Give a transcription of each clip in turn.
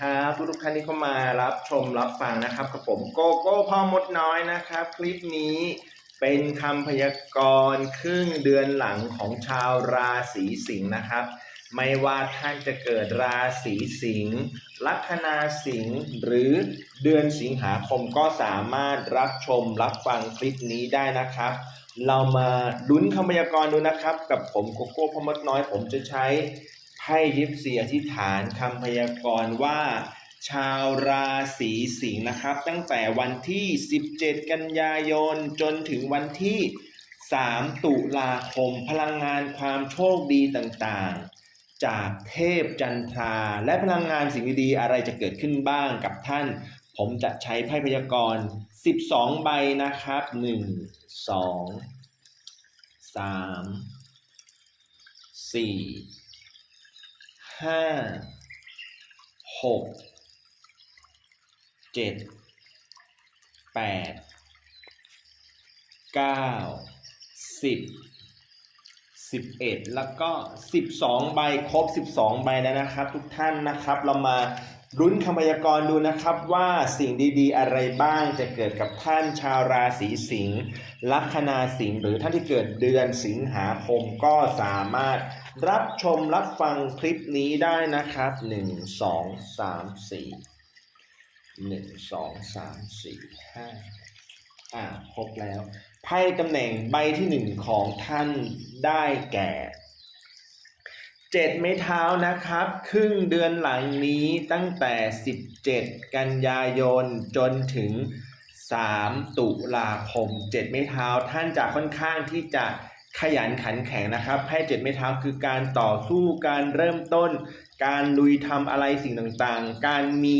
ครับทุกท่านที่เข้ามารับชมรับฟังนะครับกับผมโกโก้พ่อมดน้อยนะครับ คลิปนี้เป็นคำพยากรณ์ครึ่งเดือนหลังของชาวราศีสิงห์นะครับ ไม่ว่าท่านจะเกิดราศีสิงห์ลัคนาสิงห์หรือเดือนสิงหาคมก็สามารถรับชมรับฟังคลิปนี้ได้นะครับ เรามาลุ้นคำพยากรณ์ดูนะครับ กับผมโกโก้พ่อมดน้อยผมจะใช้ ไพ่ยิปซีอธิษฐานคำพยากรณ์ว่า ชาวราศีสิงห์นะครับ ตั้งแต่วันที่ 17 กันยายนจนถึงวันที่ 3 ตุลาคมพลังงานความโชคดีต่างๆ จากเทพจันทรา และพลังงานสิ่งดีๆอะไรจะเกิดขึ้นบ้างกับท่าน ผมจะใช้ไพ่พยากรณ์ 12 ใบนะครับ 1 2 3 4 ห้าหกเจ็ดแปดเก้าสิบสิบเอ็ดแล้วก็สิบสองใบครบสิบสองใบแล้วนะครับ ทุกท่านนะครับ เรามา รุ้นคำพยากรณ์ดูนะครับว่าสิ่งดีๆ อะไรบ้างจะเกิดกับท่านชาวราศีสิงห์ลัคนาสิงห์หรือท่านที่เกิดเดือนสิงหาคมก็สามารถรับชมรับฟังคลิปนี้ได้นะครับหนึ่งสองสามสี่หนึ่งสองสามสี่ห้าอ่าครบแล้วไพ่ตำแหน่งใบที่หนึ่งของท่านได้แก่ เจ็ดไม้เท้านะครับ ครึ่งเดือนหลังนี้ตั้งแต่ 17 กันยายนจนถึง 3 ตุลาคม7ไม้เท้าท่านจะค่อนข้างที่จะขยันขันแข็งนะครับไพ่เจ็ดไม้เท้าคือการต่อสู้การเริ่มต้น การลุยทำอะไรสิ่งต่างๆ การมี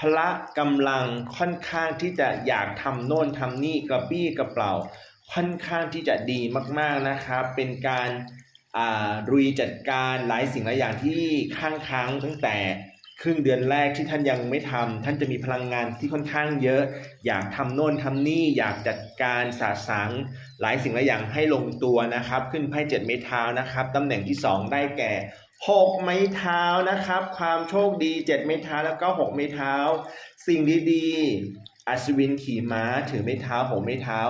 พละกำลังค่อนข้างที่จะอยากทำโน่นทำนี่กระปี้กระเป๋าค่อนข้างที่จะดีมากๆนะครับ เป็นการ รุยจัดการหลายสิ่งหลายอย่างที่ข้างค้างตั้งแต่ครึ่งเดือนแรกที่ท่านยังไม่ทำท่านจะมีพลังงานที่ค่อนข้างเยอะ อยากทำโน่นทำนี่อยากจัดการสาสางหลายสิ่งหลายอย่างให้ลงตัวนะครับ ขึ้นไพ่เจ็ดไม้เท้านะครับตำแหน่งที่ 2 ได้แก่หกไม้เท้านะครับ ความโชคดีเจ็ดไม้เท้าแล้วก็หกไม้เท้า สิ่งดีๆอัศวินขี่ม้าถือไม้เท้าหกไม้เท้า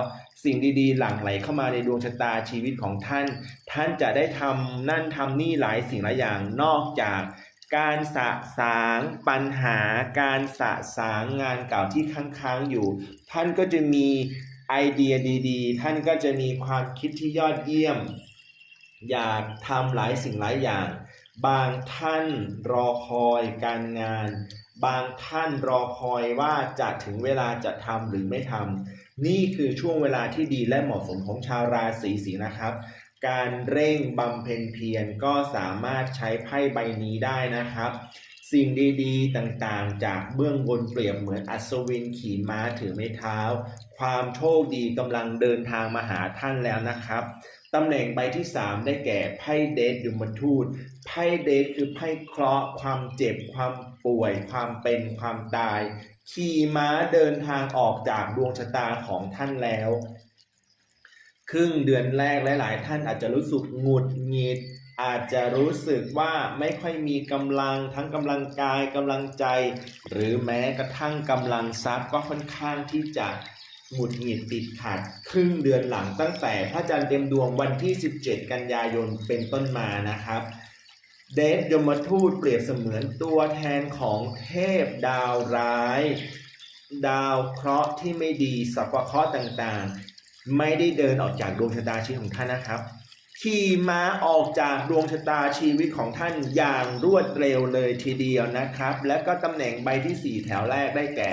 สิ่งดีๆ หลั่งไหลเข้ามาในดวงชะตาชีวิตของท่าน ท่านจะได้ทำนั่นทำนี่หลายสิ่งหลายอย่างนอกจากการสะสางปัญหา การสะสางงานเก่าที่ค้างๆอยู่ ท่านก็จะมีไอเดียดีๆ ท่านก็จะมีความคิดที่ยอดเยี่ยม อยากทำหลายสิ่งหลายอย่าง บางท่านรอคอยการงาน บางท่านรอคอยว่าจะถึงเวลาจะทำหรือไม่ทำ นี่คือช่วงเวลาที่ดีและเหมาะสมของชาวราศีสิงห์นะครับ การเร่งบำเพ็ญเพียรก็สามารถใช้ไพ่ใบนี้ได้นะครับ สิ่งดีๆต่างๆ จากเบื้องบนเปรียบเหมือนอัศวินขี่ม้าถือไม้เท้า ความโชคดีกำลังเดินทางมาหาท่านแล้วนะครับ ตำแหน่งใบที่ 3 ได้แก่ไพ่เดทยมทูตไพ่เดทคือไพ่เคราะห์ความเจ็บ ความป่วย ความเป็นความตาย ขี่ม้าเดินทางออกจากดวงชะตาของท่านแล้ว ครึ่งเดือนแรกหลายๆ ท่านอาจจะรู้สึกหงุดหงิด อาจจะรู้สึกว่าไม่ค่อยมีกำลังทั้งกำลังกายกำลังใจ หรือแม้กระทั่งกำลังทรัพย์ก็ค่อนข้างที่จะ หงุดหงิดติดขัดครึ่งเดือนหลังตั้งแต่พระจันทร์เต็มดวงวันที่ 17 กันยายนเป็นต้นมานะครับ เดฟยมทูตเปรียบเสมือนตัวแทนของเทพดาวร้าย ดาวเคราะห์ที่ไม่ดีสัพพเคราะห์ต่างๆ ไม่ได้เดินออกจากดวงชะตาชีวิตของท่านนะครับขี่ม้าออกจากดวงชะตาชีวิตของท่านอย่างรวดเร็วเลยทีเดียวนะครับ และก็ตำแหน่งใบที่ 4 แถวแรกได้แก่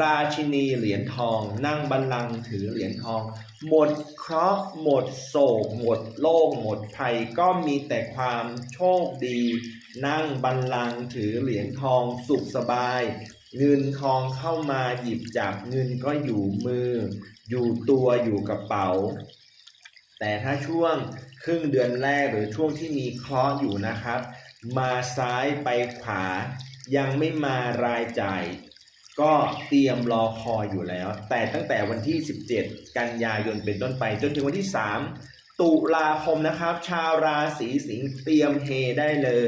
ราชินีเหรียญทอง นั่งบัลลังก์ถือเหรียญทอง หมดเคราะห์หมดโศก หมดโลก หมดภัยก็มีแต่ความโชคดี นั่งบัลลังก์ถือเหรียญทองสุขสบาย เงินทองเข้ามาหยิบจับเงินก็อยู่มือ อยู่ตัวอยู่กระเป๋า แต่ถ้าช่วงครึ่งเดือนแรกหรือช่วงที่มีเคราะห์อยู่นะครับ มาซ้ายไปขวา ยังไม่มารายจ่าย ก็เตรียมรอคอยอยู่แล้ว แต่ตั้งแต่วันที่ 17 กันยายนเป็นต้นไป จนถึงวันที่ 3 ตุลาคมนะครับ ชาวราศีสิงห์เตรียมเฮได้เลย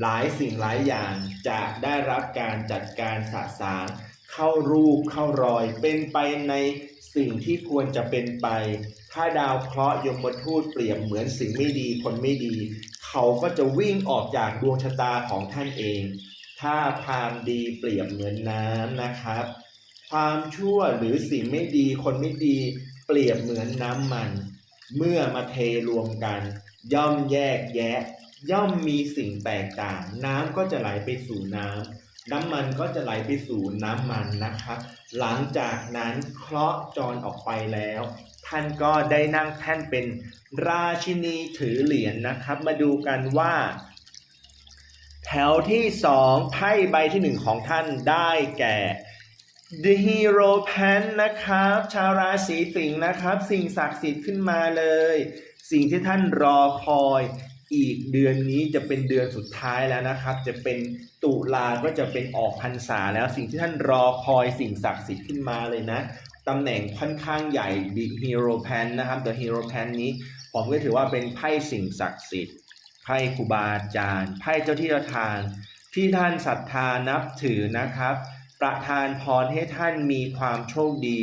หลายสิ่งหลายอย่างจะได้รับการจัดการสะสางเข้ารูปเข้ารอย เป็นไปในสิ่งที่ควรจะเป็นไป ถ้าดาวเคราะห์ยมทูตเปรียบเหมือนสิ่งไม่ดีคนไม่ดี เขาก็จะวิ่งออกจากดวงชะตาของท่านเอง ถ้าความดีเปรียบเหมือนน้ำนะครับ ความชั่วหรือสิ่งไม่ดีคนไม่ดีเปรียบเหมือนน้ำมัน เมื่อมาเทรวมกัน ย่อมแยกแยะ ย่อมมีสิ่งแตกต่าง น้ำก็จะไหลไปสู่น้ำน้ำมันก็จะไหลไปสู่น้ำมันนะครับ หลังจากนั้นเคราะห์จรออกไปแล้ว ท่านก็ได้นั่งแท่นเป็นราชินีถือเหรียญนะครับ มาดูกันว่า แถวที่สองไพ่ใบที่หนึ่งของท่านได้แก่ The Hero Pen นะครับ ชาวราศีสิงห์นะครับ สิ่งศักดิ์สิทธิ์ขึ้นมาเลย สิ่งที่ท่านรอคอยอีกเดือนนี้จะเป็นเดือนสุดท้ายแล้วนะครับ จะเป็นตุลาก็จะเป็นออกพรรษาแล้ว สิ่งที่ท่านรอคอยสิ่งศักดิ์สิทธิ์ขึ้นมาเลยนะตำแหน่งค่อนข้างใหญ่ The Hero Pen นะครับ The Hero Pen นี้ผมก็ถือว่าเป็นไพ่สิ่งศักดิ์สิทธิ์ พ่ครูบาอาจารย์ไพ่เจ้าที่เจ้าทาง ที่ท่านศรัทธานับถือนะครับ ประทานพรให้ท่านมีความโชคดี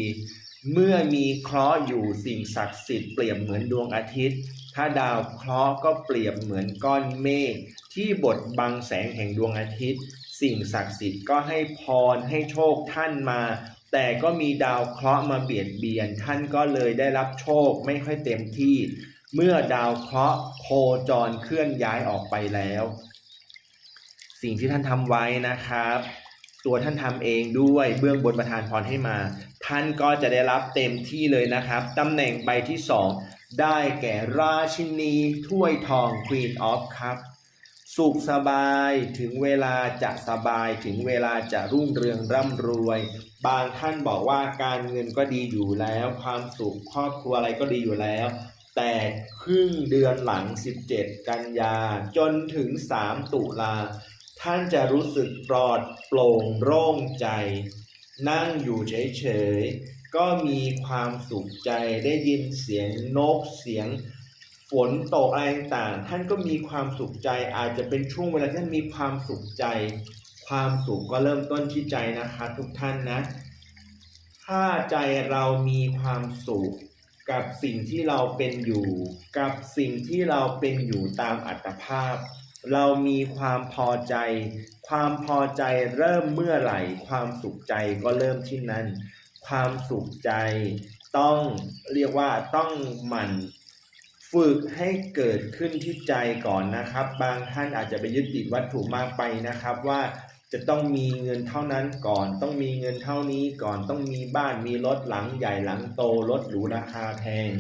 เมื่อมีเคราะห์อยู่สิ่งศักดิ์สิทธิ์เปรียบเหมือนดวงอาทิตย์ ถ้าดาวเคราะห์ก็เปรียบเหมือนก้อนเมฆที่บดบังแสงแห่งดวงอาทิตย์ สิ่งศักดิ์สิทธิ์ก็ให้พรให้โชคท่านมาแต่ก็มีดาวเคราะห์มาเบียดเบียน ท่านก็เลยได้รับโชคไม่ค่อยเต็มที่ เมื่อดาวเคราะห์โคจรเคลื่อนย้ายออกไปแล้ว สิ่งที่ท่านทำไว้นะครับ ตัวท่านทำเองด้วยเบื้องบนประทานพรให้มา ท่านก็จะได้รับเต็มที่เลยนะครับตำแหน่งใบที่สองได้แก่ราชินีถ้วยทอง Queen of Cup สุขสบายถึงเวลาจะสบายถึงเวลาจะรุ่งเรืองร่ำรวย บางท่านบอกว่าการเงินก็ดีอยู่แล้ว ความสุขครอบครัวอะไรก็ดีอยู่แล้ว แต่ครึ่งเดือนหลัง 17 กันยา จนถึง 3 ตุลา ท่านจะรู้สึกปลอดโปร่งโล่งใจ นั่งอยู่เฉยๆ ก็มีความสุขใจได้ยินเสียงนกเสียงฝนตกอะไรต่างๆท่านก็มีความสุขใจอาจจะเป็นช่วงเวลาที่ท่านมีความสุขใจ ความสุขก็เริ่มต้นที่ใจนะคะ ทุกท่านนะ ถ้าใจเรามีความสุข กับสิ่งที่เราเป็นอยู่ กับสิ่งที่เราเป็นอยู่ตามอัตภาพ เรามีความพอใจ ความพอใจเริ่มเมื่อไหร่ ความสุขใจก็เริ่มที่นั่นความสุขใจต้องเรียกว่าต้องหมั่นฝึกให้เกิดขึ้นที่ใจก่อนนะครับ บางท่านอาจจะไปยึดติดวัตถุมากไปนะครับว่า จะต้องมีเงินเท่านั้นก่อน ต้องมีเงินเท่านี้ก่อนต้องมีบ้านมีรถหลังใหญ่หลังโตรถหรูราคาแพง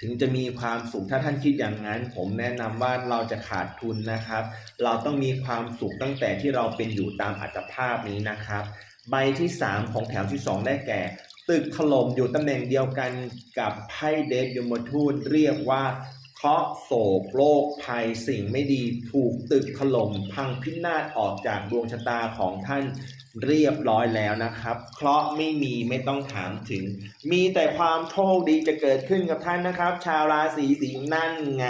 ถึงจะมีความสุขถ้าท่านคิดอย่างนั้น ผมแนะนำว่าเราจะขาดทุนนะครับ เราต้องมีความสุขตั้งแต่ที่เราเป็นอยู่ตามอัตภาพนี้นะครับ ใบที่ 3 ของแถวที่ 2 ได้แก่ ตึกถล่มอยู่ตำแหน่งเดียวกันกับไพ่เดฟยมทูตเรียกว่า เคราะโศกโรคภัยสิ่งไม่ดีถูกตึกถล่มพังพินาศออกจากดวงชะตาของท่านเรียบร้อยแล้วนะครับ เคราะห์ไม่มีไม่ต้องถามถึง มีแต่ความโชคดีจะเกิดขึ้นกับท่านนะครับ ชาวราศีสิงห์นั่นไง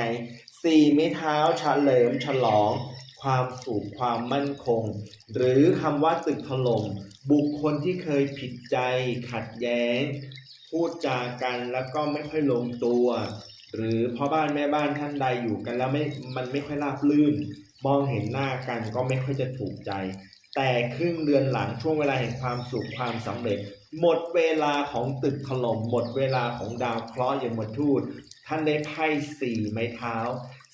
สี่ไม้เท้าเฉลิมฉลอง ความสุขความมั่นคง หรือคำว่าตึกถล่มบุคคลที่เคยผิดใจขัดแย้ง พูดจากันแล้วก็ไม่ค่อยลงตัว หรือพ่อบ้านแม่บ้านท่านใดอยู่กันแล้วไม่มันไม่ค่อยราบลื่น มองเห็นหน้ากันก็ไม่ค่อยจะถูกใจ แต่ครึ่งเดือนหลังช่วงเวลาแห่งความสุขความสำเร็จ หมดเวลาของตึกถล่มหมดเวลาของดาวเคราะห์ยมทูตท่านได้ไพ่สี่ไม้เท้า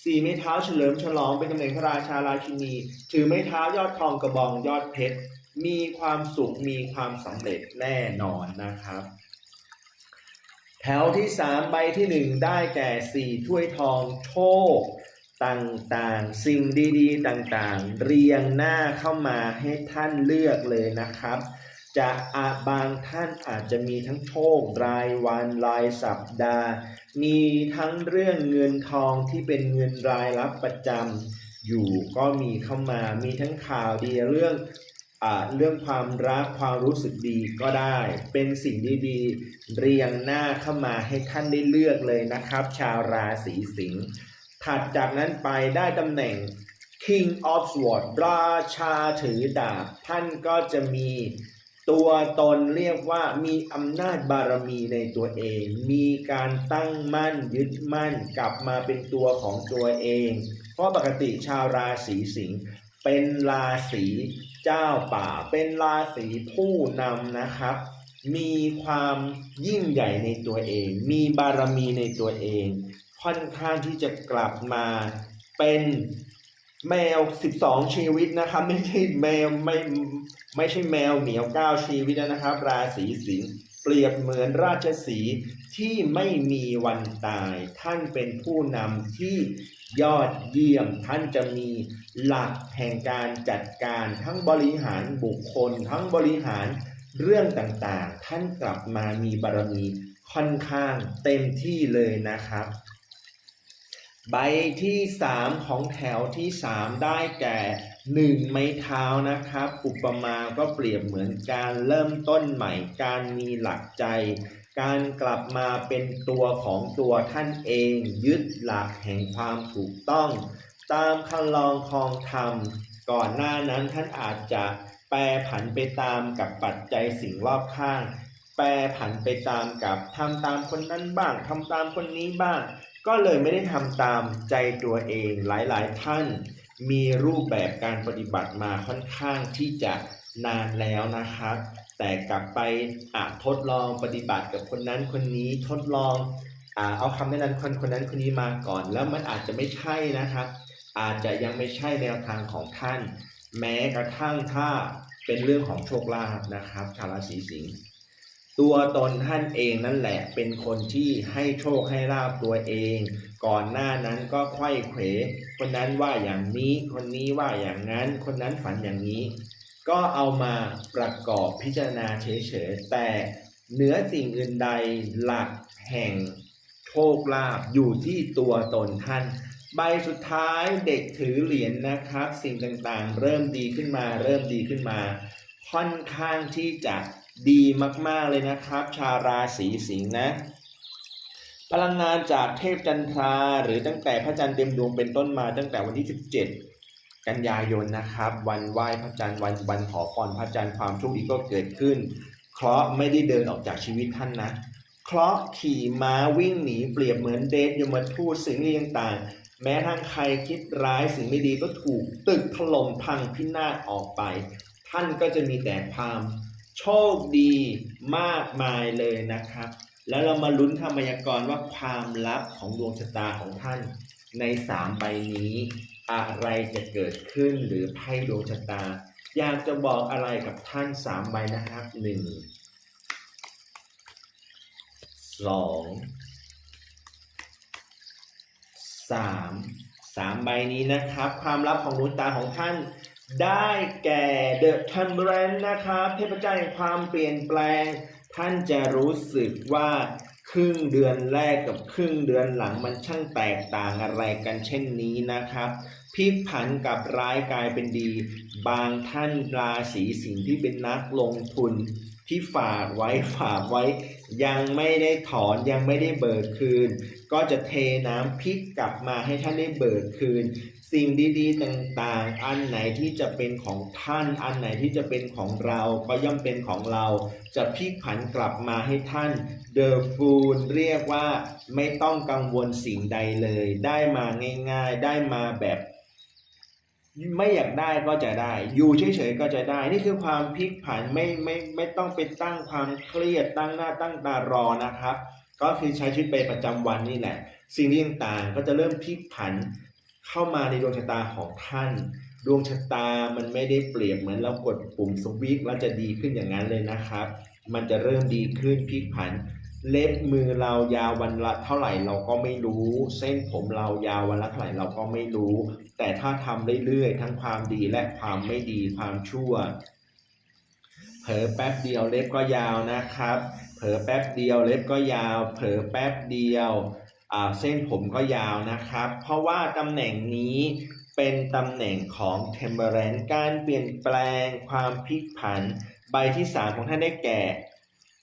สี่ไม้เท้าเฉลิมฉลองเป็นตำแหน่งพระราชาราชินี ถือไม้เท้ายอดทองกระบองยอดเพชรมีความสุขมีความสำเร็จแน่นอนนะครับ แถวที่สามใบที่หนึ่งได้แก่สี่ถ้วยทองโชค ต่างๆ สิ่งดีๆ ต่างๆ เรียงหน้าเข้ามาให้ท่านเลือกเลยนะครับ จะอาบางท่านอาจจะมีทั้งโชครายวันรายสัปดาห์ มีทั้งเรื่องเงินทองที่เป็นเงินรายรับประจำอยู่ก็มีเข้ามามีทั้งข่าวดีเรื่อง เรื่องความรักความรู้สึกดีก็ได้ เป็นสิ่งดีๆ เรียงหน้าเข้ามาให้ท่านได้เลือกเลยนะครับ ชาวราศีสิงห์ถัดจากนั้นไปได้ตำแหน่ง King of Swords ราชาถือดาบ ท่านก็จะมีตัวตนเรียกว่ามีอำนาจบารมีในตัวเอง มีการตั้งมั่นยึดมั่นกลับมาเป็นตัวของตัวเอง เพราะปกติชาวราศีสิงห์เป็นราศี เจ้าป่าเป็นราศีผู้นำนะครับ มีความยิ่งใหญ่ในตัวเอง มีบารมีในตัวเอง ค่อนข้างที่จะกลับมาเป็นแมว 12 ชีวิตนะครับ ไม่ใช่แมวไม่ไม่ใช่แมวเหมียว 9 ชีวิตนะครับ ราศีสิงห์ เปรียบเหมือนราชสีที่ไม่มีวันตาย ท่านเป็นผู้นำที่ยอดเยี่ยม ท่านจะมีหลักแห่งการจัดการทั้งบริหารบุคคล ทั้งบริหารเรื่องต่างๆ ท่านกลับมามีบารมีค่อนข้างเต็มที่เลยนะครับ ใบที่สามของแถวที่สามได้แก่ หนึ่งไม้เท้านะครับ อุปมาก็เปรียบเหมือนการเริ่มต้นใหม่ การมีหลักใจ การกลับมาเป็นตัวของตัวท่านเอง ยึดหลักแห่งความถูกต้อง ตามคันลองคองธรรม ก่อนหน้านั้นท่านอาจจะแปรผันไปตามกับปัจจัยสิ่งรอบข้าง แปรผันไปตามกับทำตามคนนั้นบ้างทำตามคนนี้บ้าง ก็เลยไม่ได้ทำตามใจตัวเองหลายๆ ท่าน มีรูปแบบการปฏิบัติมาค่อนข้างที่จะนานแล้วนะครับ แต่กลับไปอะทดลองปฏิบัติกับคนนั้นคนนี้ทดลองอเอาคำแนะนำคนคนนั้นคนนี้มาก่อน แล้วมันอาจจะไม่ใช่นะครับ อาจจะยังไม่ใช่แนวทางของท่าน แม้กระทั่งถ้าเป็นเรื่องของโชคลาภนะครับ ชาวราศีสิงห์ ตัวตนท่านเองนั่นแหละเป็นคนที่ให้โชคให้ลาบตัวเอง ก่อนหน้านั้นก็ไขว้เขวคนนั้นว่าอย่างนี้ คนนี้ว่าอย่างนั้น คนนั้นฝันอย่างนี้ ก็เอามาประกอบพิจารณาเฉยๆแต่เหนือสิ่งอื่นใดหลักแห่งโชคลาภอยู่ที่ตัวตนท่าน ใบสุดท้ายเด็กถือเหรียญนะครับ สิ่งต่างๆ เริ่มดีขึ้นมา เริ่มดีขึ้นมา ค่อนข้างที่จะ ดีมากๆเลยนะครับ ชาวราศีสิงห์นะพลังงานจากเทพจันทราหรือตั้งแต่พระจันทร์เต็มดวงเป็นต้นมาตั้งแต่วันที่ 17 กันยายนนะครับ วันไหว้พระจันทร์วันวันขอพรพระจันทร์ความโชคดีก็เกิดขึ้น เคราะห์ไม่ได้เดินออกจากชีวิตท่านนะเคราะห์ขี่ม้าวิ่งหนีเปรียบเหมือนเดชยมทูตสิ่งนี้ต่างๆ แม้ทางใครคิดร้ายสิ่งไม่ดีก็ถูกตึกถล่มพังพินาศออกไป ท่านก็จะมีแต่ความ โชคดีมากมายเลยนะครับ แล้วเรามาลุ้นคำพยากรณ์ว่าความลับของดวงชะตาของท่านในสามใบนี้ อะไรจะเกิดขึ้นหรือไพ่ดวงชะตา อยากจะบอกอะไรกับท่านสามใบนะครับหนึ่งสองสามสามใบนี้นะครับ ความลับของดวงตาของท่าน ได้แก่ The Temperance นะครับเทพเจ้าแห่งความเปลี่ยนแปลง ท่านจะรู้สึกว่าครึ่งเดือนแรกกับครึ่งเดือนหลังมันช่างแตกต่างอะไรกันเช่นนี้นะครับพลิกผันกับร้ายกลายเป็นดี บางท่านราศีสิงห์ที่เป็นนักลงทุน ที่ฝากไว้ฝากไว้ ยังไม่ได้ถอนยังไม่ได้เบิกคืน ก็จะเทน้ำพลิกกลับมาให้ท่านได้เบิกคืน สิ่งดีๆต่างๆ อันไหนที่จะเป็นของท่าน อันไหนที่จะเป็นของเราก็ย่อมเป็นของเรา จะพลิกผันกลับมาให้ท่านเดอะฟูลเรียกว่าไม่ต้องกังวลสิ่งใดเลย ได้มาง่ายๆ ได้มาแบบไม่อยากได้ก็จะได้ อยู่เฉยๆก็จะได้ นี่คือความพลิกผันไม่ไม่ไม่ต้องไปตั้งความเครียดตั้งหน้าตั้งตารอนะครับ ก็คือใช้ชีวิตไปประจำวันนี่แหละ สิ่งต่างๆก็จะเริ่มพลิกผัน เข้ามาในดวงชะตาของท่าน ดวงชะตามันไม่ได้เปรียบเหมือนเรากดปุ่มสวิตช์แล้วจะดีขึ้นอย่างนั้นเลยนะครับ มันจะเริ่มดีขึ้นพลิกผัน เล็บมือเรายาววันละเท่าไหร่เราก็ไม่รู้ เส้นผมเรายาววันละเท่าไหร่เราก็ไม่รู้ แต่ถ้าทำเรื่อยๆทั้งความดีและความไม่ดีความชั่วเผลอแป๊บเดียวเล็บก็ยาวนะครับ เผลอแป๊บเดียวเล็บก็ยาว เผลอแป๊บเดียว เส้นผมก็ยาวนะครับ เพราะว่าตำแหน่งนี้เป็นตำแหน่งของ temperance การเปลี่ยนแปลงความพลิกผัน ใบที่ 3 ของท่านได้แก่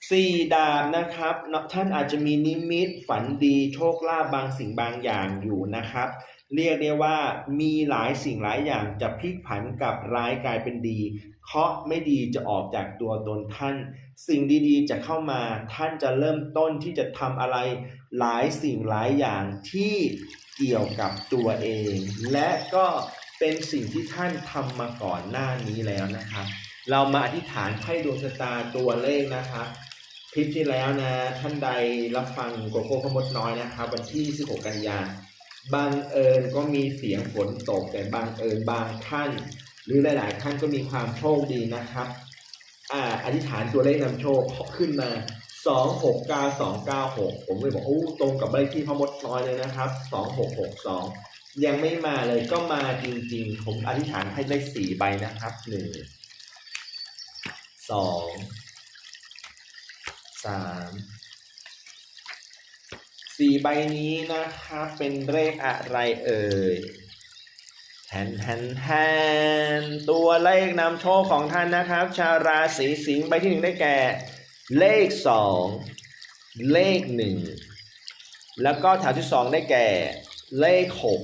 สี่ดาบนะครับท่านอาจจะมีนิมิตฝันดีโชคลาภบางสิ่งบางอย่างอยู่นะครับ เรียกได้ว่ามีหลายสิ่งหลายอย่างจะพลิกผันกับร้ายกลายเป็นดี เคราะไม่ดีจะออกจากตัวตนท่าน สิ่งดีๆจะเข้ามาท่านจะเริ่มต้นที่จะทำอะไรหลายสิ่งหลายอย่างที่เกี่ยวกับตัวเอง และก็เป็นสิ่งที่ท่านทำมาก่อนหน้านี้แล้วนะครับ เรามาอธิษฐานให้ดวงชะตาตัวเลขนะครับ คลิปที่แล้วนะ ท่านใดรับฟังโกโก้ขมดน้อยนะครับวันที่ 16 กันยาบังเอิญก็มีเสียงฝนตกแต่บังเอิญบางท่าน หรือหลาย ๆ ท่านก็มีความโชคดีนะครับอ่าอธิษฐานตัวเลขนำโชคขึ้นมา269296ผมเลยบอกโอ้ตรงกับเลขที่พ่อมดน้อยเลยนะครับ2662ยังไม่มาเลยก็มาจริง ๆ ผมอธิษฐานให้ได้สี่ใบนะครับหนึ่งสอง สามสี่ใบนี้นะครับเป็นเลขอะไรเอ่ยแทนแทนแทนตัวเลขนำโชคของท่านนะครับ ชาวราศีสิงห์ใบที่หนึ่งได้แก่ เลขสองเลขหนึ่งแล้วก็แถวที่สองได้แก่เลขหก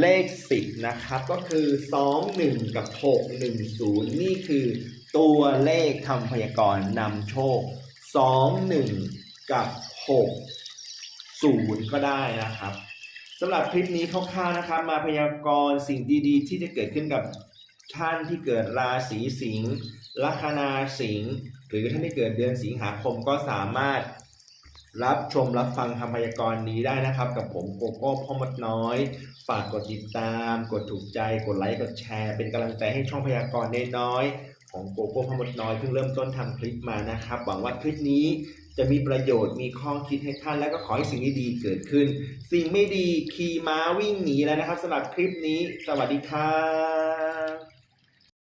เลขสิบนะครับก็คือสองหนึ่งกับหกหนึ่งศูนย์นี่คือตัวเลขคำพยากรณ์นำโชค 2 1กับ6 0ก็ได้นะครับสำหรับคลิปนี้คร่าวๆนะครับ มาพยากรณ์สิ่งดีๆ ที่จะเกิดขึ้นกับท่านที่เกิดราศีสิงห์ลัคนาสิงห์หรือท่านที่เกิดเดือนสิงหาคมก็สามารถรับชมรับฟังคำพยากรณ์นี้ได้นะครับ กับผมโกโก้พ่อมดน้อย ฝากกดติดตาม กดถูกใจกดไลค์กดแชร์ เป็นกำลังใจให้ช่องพยากรณ์น้อยๆ ของโกโก้พมดน้อยเพิ่งเริ่มต้นทำคลิปมานะครับ หวังว่าคลิปนี้จะมีประโยชน์มีข้อคิดให้ท่านและก็ขอให้สิ่งดีๆเกิดขึ้น สิ่งไม่ดีขี่ม้าวิ่งหนีแล้วนะครับสำหรับคลิปนี้ สวัสดีครับ